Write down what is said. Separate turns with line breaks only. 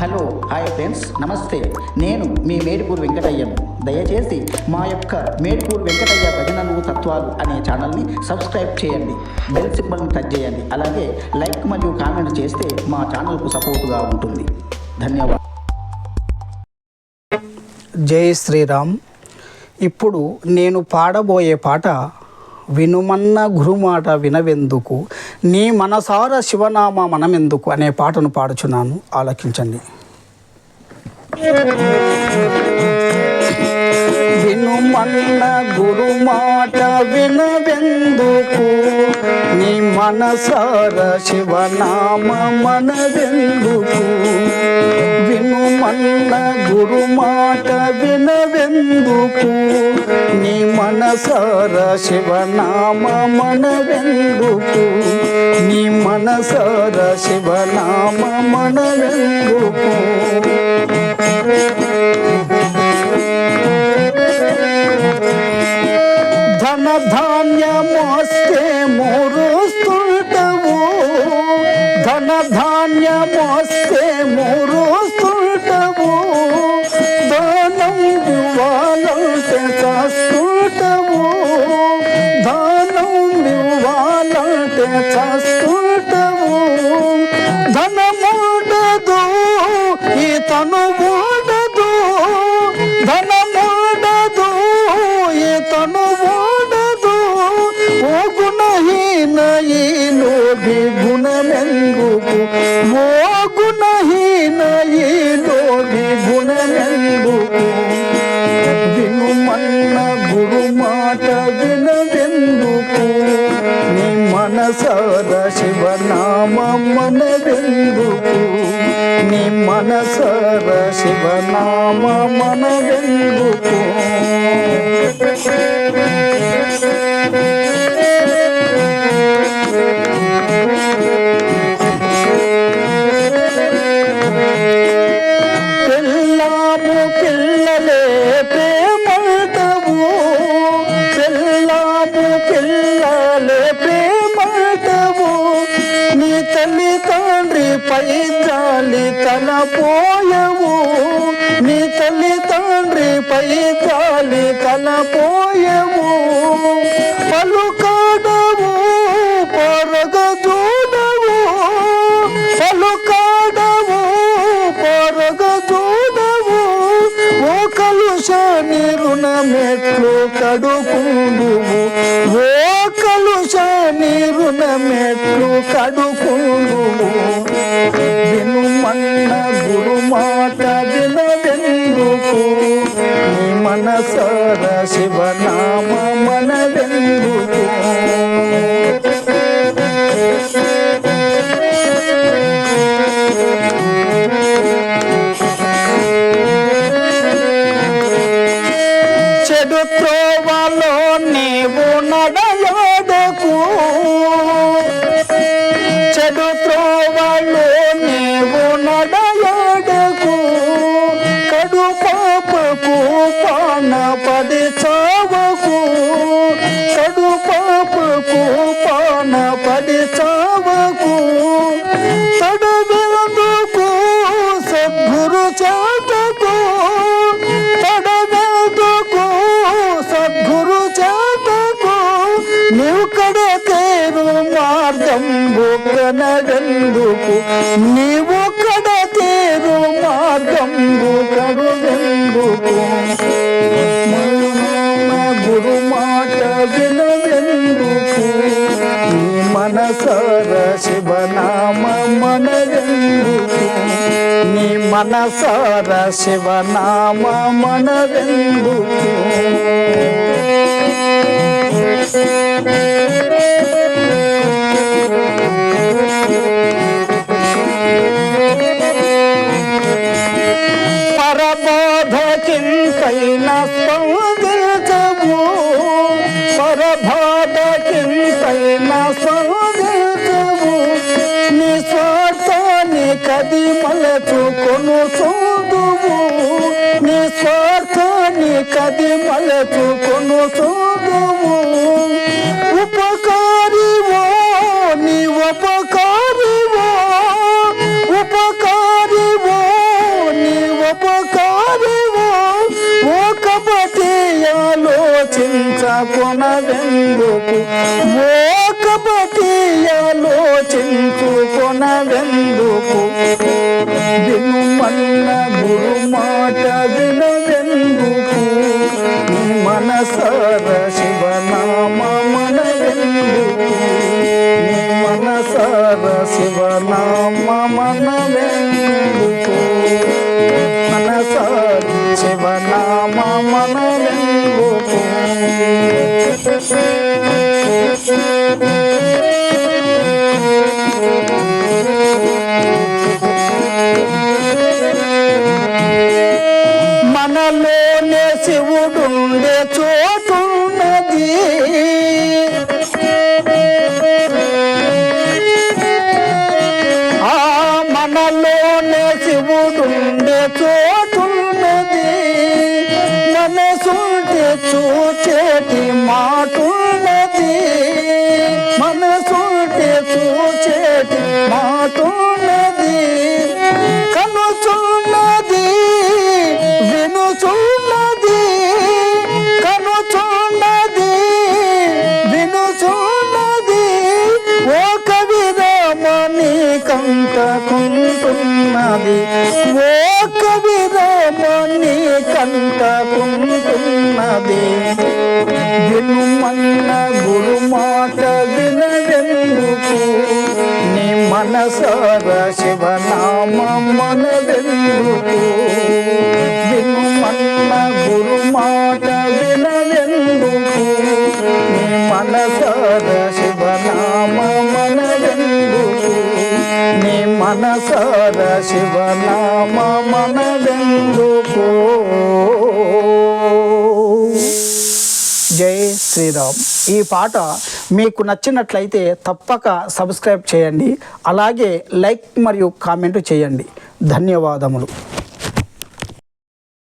Hello hi friends నమస్తే. నేను మీ మేడిపూర్ వెంకటయ్యను. దయచేసి మా యొక్క మేడిపూర్ వెంకటయ్య భజనలు తత్వాలు అనే ఛానల్ని సబ్స్క్రైబ్ చేయండి. బెల్ సింబల్ని టచ్ చేయండి. అలాగే లైక్ మరియు కామెంట్ చేస్తే మా ఛానల్కు సపోర్టుగా ఉంటుంది. ధన్యవాదాలు.
జై శ్రీరామ్. ఇప్పుడు నేను పాడబోయే పాట వినుమన్న గురుమాట వినవెందుకు? నీ మనసార శివనామ మనమెందుకు? అనే పాటను పాడుచున్నాను. ఆలకించండి. వినుమన్న గురుమాట వినవెందుకు నీ మనసార శివనామ మనవెందుకు వినుమన్న గురుమాట వినవెందుకు నీ మనసార శివనామ మనవెందుకు నీ మనసార శివనామ మనవెందుకు ధన ధాన్యమోస్తే మూరుస్తుంటవు. ధన ధాన్యమోస్తే మూరుస్తుంటవు శివనామ మనవెందుకు పిల్లాము పిల్లలే ప్రేమటవు పిల్లాము పిల్లలే ప్రేమటవు నీ తల్లి తండ్రి పై జాలి తలపోయవు నీ తల్లి తండ్రి పై జాలి తలపోయవు పలుకాడవు పొరగ చూడవు పలుకాడవు పొరగ చూడము ఓ కలుషని రుణమెట్లు కడుకుండువు ఓ కలుషని రుణమెట్లు కడుకుండువు Thank you. పడి చావకు తడబెందుకు సద్గురు చేతకు తడబెందుకు సద్గురు చేతకు నీవు కడతేరు మార్గం కనగందుకు నీవు కడతేరు మార్గం కడుగందుకు గురు మాట వినవెందుకు సర శివనామ మనవెందుకు నీ మనసార శివనామ పరబోధ చింతైన స్పందించవు స్వార్థాన్ని కది మలచుకొను చూదువు నీ స్వార్థాన్ని కది మలచుకొను చూదువు వినవెందుకు వినుమన్న గురు మాట వినవెందుకు మనసార శివనామ మనవెందుకు మనసార శివనామ మనవెందుకు మనసార శివనామ మనవెందుకు చూచేటి మాటున్నది కనుచున్నది వినుచున్నది కనుచున్నది వినుచున్నది. ఓ కవిరామని కంటకుంటున్నది ఓ కవిరామని కంటకుంటున్నది. వినుమన్న గురు మనసార శివనామ మనవెందుకు వినుమన్న గురు మాట వినవెందుకు? నీ మనసార శివనామ మనవెందుకు నీ మనసార శివనామ మనవెందుకు జై శ్రీరామ్. ఈ పాట మీకు నచ్చినట్లయితే తప్పక సబ్స్క్రైబ్ చేయండి. అలాగే లైక్ మరియు కామెంట్ చేయండి. ధన్యవాదములు.